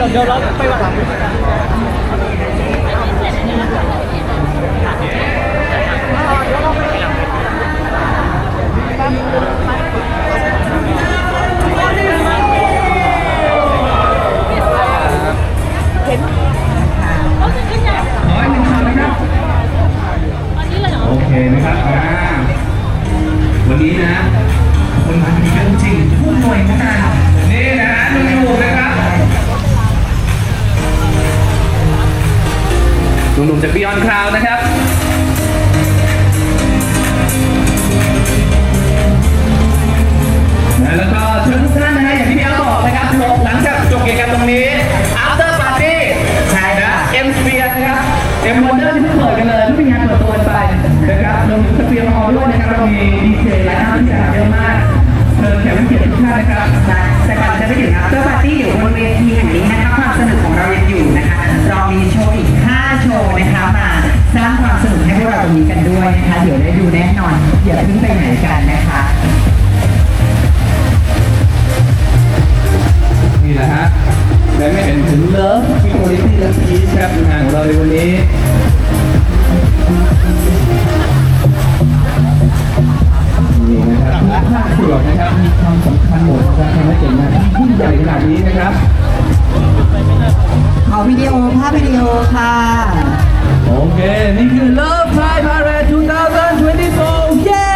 ดี๋ยวเดี๋ยวเราไปวันหลังขออีกหนึ่งคำนะครับโอเคนะครับอ่าวันนี้นะคนมาดีกันจริงผู้หน่วยพันานี่ หนุ่มๆจากบิออนคลาวนะครับ ได้ไม่เห็นถึง Love Equality และ Peace ครับงานของเราในวันนี้นี่นะครับทุกภาคส่วนนะครับมีความสำคัญหมดนะครับทำให้เกิดงานที่ยิ่งใหญ่ขนาดนี้นะครับขอวิดีโอภาพวิดีโอค่ะ โอเค นี่คือ Love Pride Parade 2024 เย้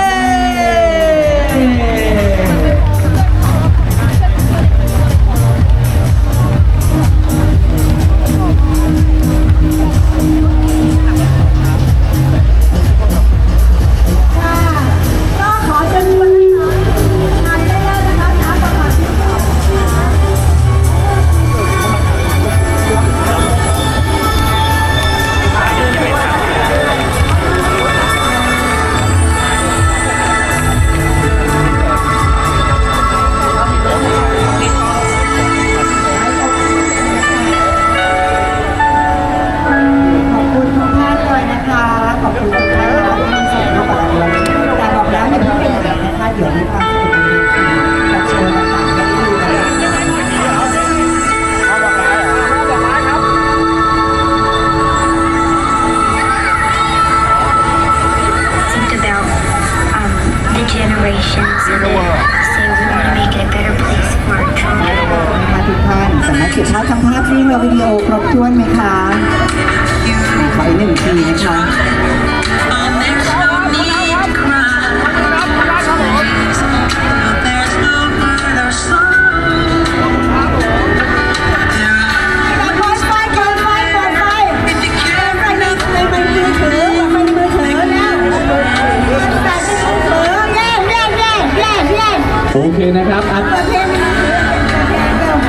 โอเคนะครับอันเปิดเพลงมือถือ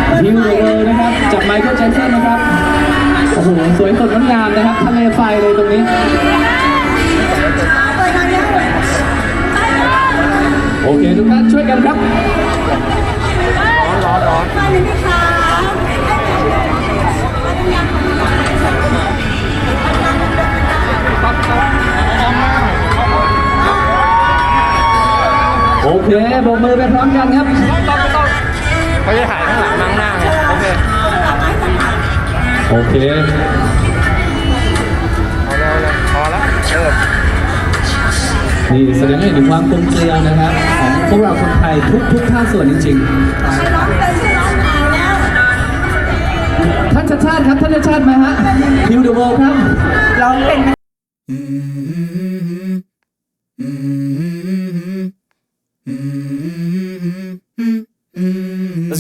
เปิดเพลงเร็วฮิวเดอร์นะครับจากไมเคิลแจ็คสันนะครับโอ้โหสวยสดงดงามนะครับทะเลไฟเลยตรงนี้เปิดทางนี้โอเคทุกท่านช่วยกันครับไฟเลยนะคะ เคโบกมือไปพร้อมกันครับเขาจะถ่ายข้างหลังนั่งหน้าไงโอเคโอเคเอาเลยเอาเลยพอแล้วเออนี่แสดงให้เห็นถึงความกลมเกลียวนะครับ ของพวกเราคนไทยทุกทุกภาคส่วนจริงร้องเป็นชื่อร้องนานแล้วๆท่านชาติชาติครับท่านชาติชาติมาฮะฮิวเดอร์เวิลด์ครับร้องเป็นไหม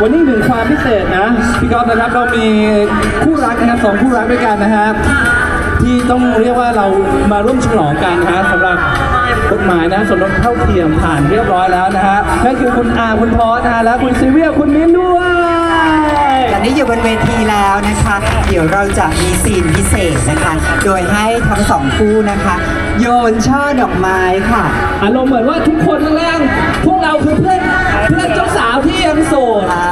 วันนี้หนึ่งความพิเศษนะพี่ก๊อฟนะครับเรามีคู่รักนะครับสองคู่รักด้วยกันนะครับที่ต้องเรียกว่าเรามาร่วมฉลองกันนะฮะสำหรับกฎหมายนะสมรสเท่าเทียมผ่านเรียบร้อยแล้วนะฮะนั่นคือคุณอาคุณพอสนะฮะและคุณซีเวียคุณมิ้นด้วยตอนนี้อยู่บนเวทีแล้วนะคะ เดี๋ยวเราจะมีซีนพิเศษนะคะ โดยให้ทั้งสองคู่นะคะ โยนช่อดอกไม้ค่ะ อารมณ์เหมือนว่าทุกคนข้างล่าง พวกเราคือเพื่อน สดอ่า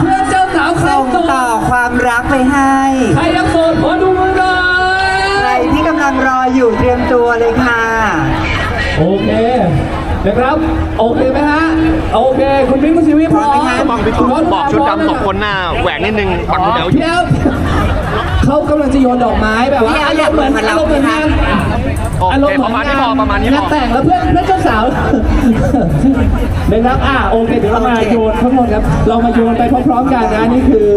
เพื่อนเจ้าสาวใครส่งโสต่อดความรักไปให้ ใครยังโสดขอดูมือหน่อใครยที่กำลังรออยู่เตรียมตัวเลยค่ะ โอเคนะครับ โอเคไหมฮะ โอเค คุณมิ้นคุณซีวีพร้อมพร้อมไหมคะบอกพี่พร้มบอกชุดดำสองคนหน้าแหวกนิดนึงปักเดี๋ยว พี่แอฟ เขากำลังจะโยนดอกไม้แบบว่าพี่แอฟอารมณ์เหมือนอยากเหมือนอารมณ์เหมือนเรางานไหมคะโออารมเคณ์เหมืปอนระมาณนี้พองานประมาณนี้พงาอนแต่งแล้วเพื่อนเพื่อนเจ้าสาวนะครับอะโอเคเดี๋ยวเรามาโยนทั้งหมดครับ เรามาโยนไปพร้อมๆกันนะนี่คือ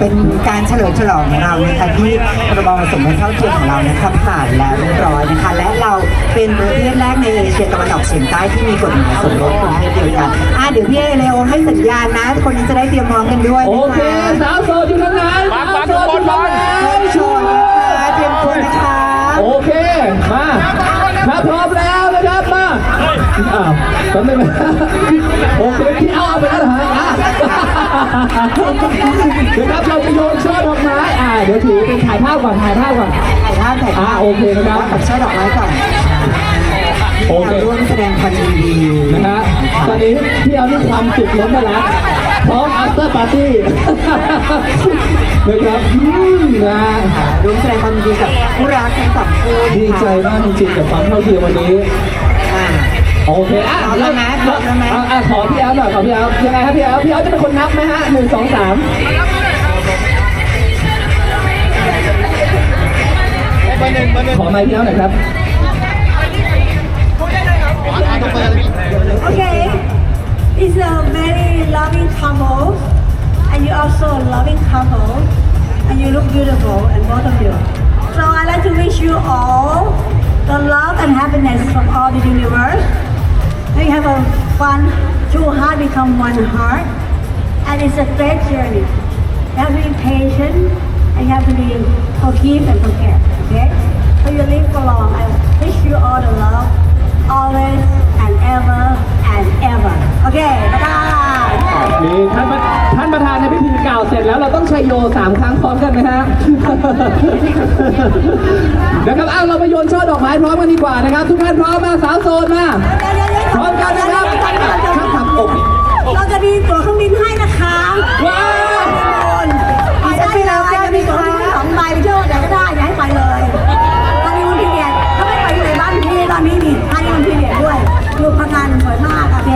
เป็นการเฉลิมฉลองของเรานะคะที่พรบสมรสเท่าเทียมของเรานะคะผ่านแล้วเรียบร้อยนะคะ และเราเป็นประเทศแรกในเอเชียตะวันออกเฉียงใต้ที่มีกฎหมายสมรสเป็นเพศเดียวกันอะเดี๋ยวพี่เอเลโอให้สัญญาณนะ คนนี้จะได้เตรียมพร้อมกันด้วยโอนะเคคะสาวโสดอยู่ทางไหนฟังฟังสาวโสดอยู่ทางไหนโชว์นะคะเตรียมตัวนะคะ โอเค มาถ้าพร้อม อ้าวแป๊บนึงนะโอเคพี่เอาเอาไปแล้วเหรอฮะอะเดี๋ยวครับเราจะโยนช่อดอกไม้อ่าเดี๋ยวถือเป็นถ่ายภาพก่อนถ่ายภาพก่อนถ่ายภาพถ่ายภาอ่าพโอเคนะครับ กับช่อดอกไม้ก่อนโอเค ร่วมแสดงความยินดีนะฮะตอนนี้พี่เอาที่ความสุขล้นมาแล้วพร้อม after party นะครับอืมนะร่วมแสดงความยินดีกับผู้รักทั้งสองคู่นะคะ ดีใจมากจริงๆกับความเท่าเทียมวันนี้อ่า โอเคอ่ะ พร้อมแล้วนะพร้อมแล้วนะ อ่ะอ่ะขอพี่แอฟหน่อยขอพี่แอฟยังไงครับพี่แอฟพี่แอฟจะเป็นคนนับไหมฮะหนึ่งสองสามขอไมค์พี่แอฟหน่อยครับ Okay, it's a very loving couple, and you also a loving couple, and you look beautiful, and both of you. So I like to wish you all the love and happiness from all the universe. And you have a fun, two heart become one heart, and it's a great journey. You have to be patient, and you have to be forgive and forget. Okay, so you live for long. I wish you all the love, always and ever and ever. Okay, bye. นี่ท่านประท่านประธานในพิธีกล่าวเสร็จแล้วเราต้องชัยโยสามครั้งพร้อมกันไหมฮะ นะครับเอาเราไปโยนช่อดอกไม้พร้อมกันดีกว่านะครับ ทุกท่านพร้อมมาสาวโสดมาพร้ อมกันนะครับครับครับโอเคเราจะมีตั๋วเครื่องบินให้นะคะว้าวไปได้เลยจะมีตั๋วเครื่องบินสองใบไปเที่ยวไหนก็ได้อย่าให้ไปเลยตอนนี้วันพีเรียดถ้าไม่ไปอยู่ในบ้านพี่ตอนนี้มีท่านี้มันพีเรียดด้วยดูพังงานสวยมากโอเค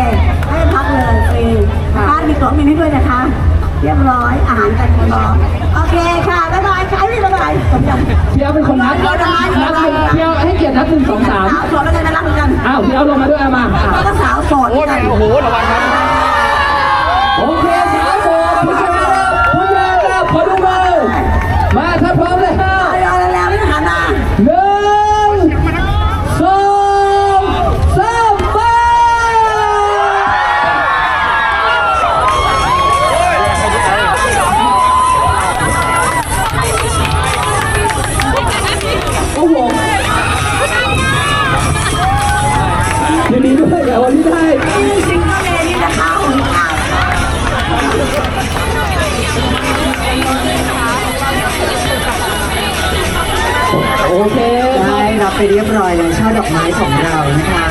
ให้พักเลยฟรีบ้านมีตั๋วเครื่องบินให้ด้วยนะคะ เรียบร้อยอาหารกันพร้อมโอเค พี่เอาเป็นคนนับนับพี่เอาให้เกียรตินับหนึ่งสองสามสาวสดแล้วกันนะรักเหมือนกันอ้าวพี่เอาลงมาด้วยเอามา แล้วก็สาวโสดโอ้เหมือนกันโหระวังครับ ดีด้วยกับวันที่ได้ซิงเกิลเลนี่นะคะของเราโอเคได้รับไปเรียบร้อยแล้วช่อดอกไม้ของเรานะคะ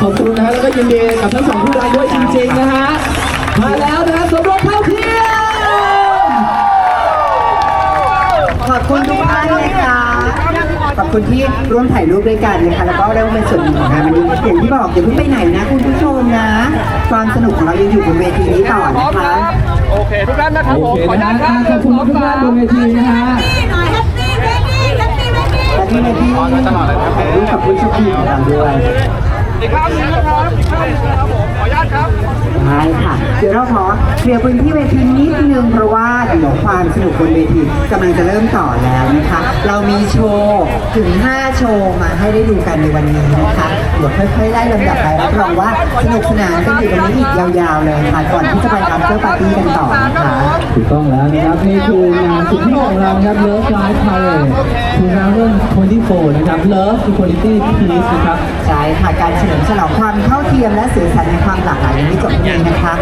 ขอบคุณนะฮะแล้วก็ยินดีกับทั้งสองผู้รักด้วยจริงๆนะฮะ มาแล้วนะฮะสมรสเท่าเทียมขอบคุณทุกท่านนะคะ ขอบคุณที่ร่วมถ่ายรูปด้วยกันนะคะแล้วก็ได้เป็นส่วนหนึ่งของงานวันนี้อย่างที่บอกอย่าเพิ่งไปไหนนะคุณผู้ชมนะ ความสนุกของเรายังอยู่บนเวทีนี้ต่อนะคะ โอเค ทุกท่านนะครับผม ขออนุญาตครับขอบคุณทุกท่านบนเวทีนะฮะ นี่หน่อย นุกบนเวทีกำลังจะเริ่มต่อแล้วนะคะ เรามีโชว์ถึง 5 โชว์มาให้ได้ดูกันในวันนี้นะคะเดี๋ยวค่อยๆไล่ลำดับไปรับรองว่าสนุกสนานกันอยู่ตรงนี้อีกยาวๆเลยค่ะก่อนที่จะไปอัพเตอร์ปาร์ตี้กันต่อนะคะถูกต้องแล้วนะครับนี่คืองานสุดที่ของเรานะครับ Love Life Parade 2024นะครับ Love Equality Peace นะครับใช่ค่ะการเฉลิมฉลองความเท่าเทียมและสื่อสารในความหลากหลายยังไม่จบที่นี้นะคะ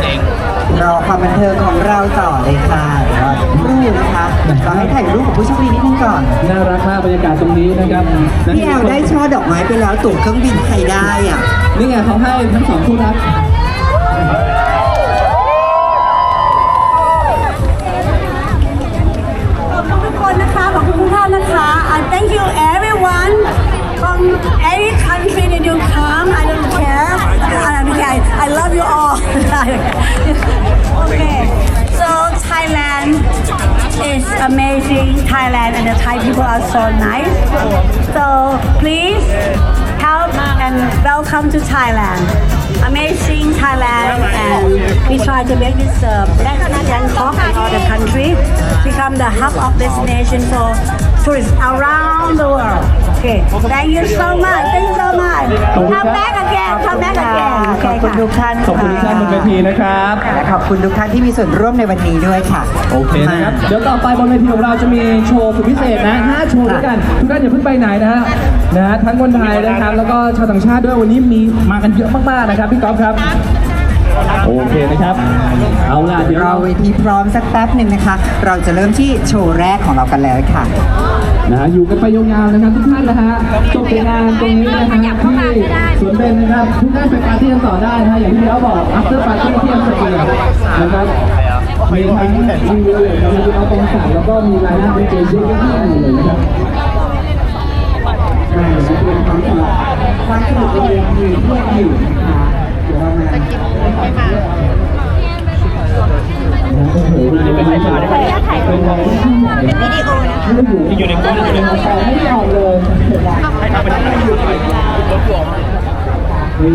รอความบันเทิงของเราต่อเลยค่ะเดี๋ยวรอสักครู่นะคะเราให้ถ่ายรูปกับผู้โชคดีนิดนึงก่อน น่ารักมากบรรยากาศตรงนี้นะครับพี่แอลได้ช่อดอกไม้ไปแล้วตั๋วเครื่องบินใครได้อะนี่ไงเขาให้ทั้งสองคู่รัก Thailand is amazing. Thailand and the Thai people are so nice. So please help and welcome to Thailand. Amazing Thailand and we try to make this uh, Bangkok and all the country. Become the hub of destination for tourists around the world. Okay, thank you so much. Thank you so much. Come back again. Come back again. ขอบคุณทุกท่านขอบคุณทุกท่านบนเวทีนะครับ และขอบคุณทุกท่านที่มีส่วนร่วมในวันนี้ด้วยค่ะ โอเคนะครับ เดี๋ยวต่อไปบนเวทีของเราจะมีโชว์สุดพิเศษนะ5โชว์ด้วยกัน ทุกท่านอย่าเพิ่งไปไหนนะฮะ นะฮะทั้งคนไทยนะครับ แล้วก็ชาวต่างชาติด้วย วันนี้มีมากันเยอะมากๆนะครับพี่ก๊อฟครับ โอเคนะครับ เอาล่ะเดี๋ยวเราเราเวทีพร้อมสักแป๊บหนึ่งนะคะ เราจะเริ่มที่โชว์แรกของเรากันแล้วค่ะ นะฮะอยู่กันไปยาวๆนะครับทุกท่านนะฮะจบงานตรงนี้นะฮะที่สวนเบนนะครับทุกท่านไปปาร์ตี้กันต่อได้นะฮะอย่างที่เราบอก after party ที่อัมสเตอร์ดัมนะครับมีทั้งรีวิวมีเอาตรงสั่งแล้วก็มีรายได้เป็นเจเยอะแยะเลยนะครับใช่และเป็นความสนุกความสนุกเป็นเวทีที่ยังอยู่นะคะ โอ้โหเป็นรายการเป็นรายการที่วิดีโอนะอยู่ในกล้องอยู่ในกล้องแต่ไม่ออกเลยให้ทำเป็นรถตัวนี่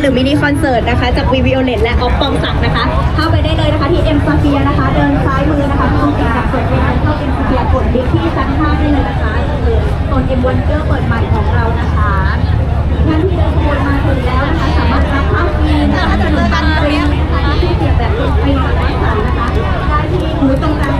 หรือมินิคอนเสิร์ตนะคะจากวีวิโอเลตและออฟปองศักนะคะ เข้าไปได้เลยนะคะที่เอ็มสเฟียนะคะ เดินซ้ายมือนะคะที่ตรงกลางกดไปทางเข้าเอ็มสเฟียกดลิฟที่ชั้น5ได้เลยนะคะคือโซนเอ็มวันเกอร์เปิดใหม่ของเรานะคะท่านที่เดินขบวนมาถึงแล้วนะคะสามารถรับข้าวฟรีนะคะถนนตันฟรีนะคะที่เสียแบบฟรีๆนะคะได้ที่บูตรงกลาง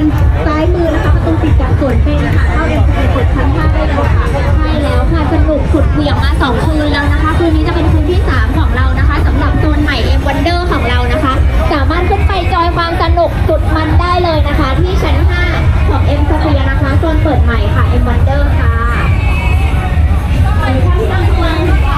นซ้ายมือนะคะประตูปิดกับสวนเป็นค่ะเข้าเอ็มสิเอ็ดกดชั้นห้าได้เลยค่ะใช่แล้วค่ะสนุกสุดเหวี่ยงมา2คืนแล้วนะคะ คืนนี้จะเป็นคืนที่3ของเรานะคะสำหรับโซนใหม่เอ็มวันเดอร์ของเรานะคะ สามารถขึ้นไปจอยความสนุกสุดมันได้เลยนะคะ ที่ชั้น5ของเอ็มสเฟียนะคะโซนเปิดใหม่ค่ะเอ็มวันเดอร์ค่ะไปท่านผู้ชม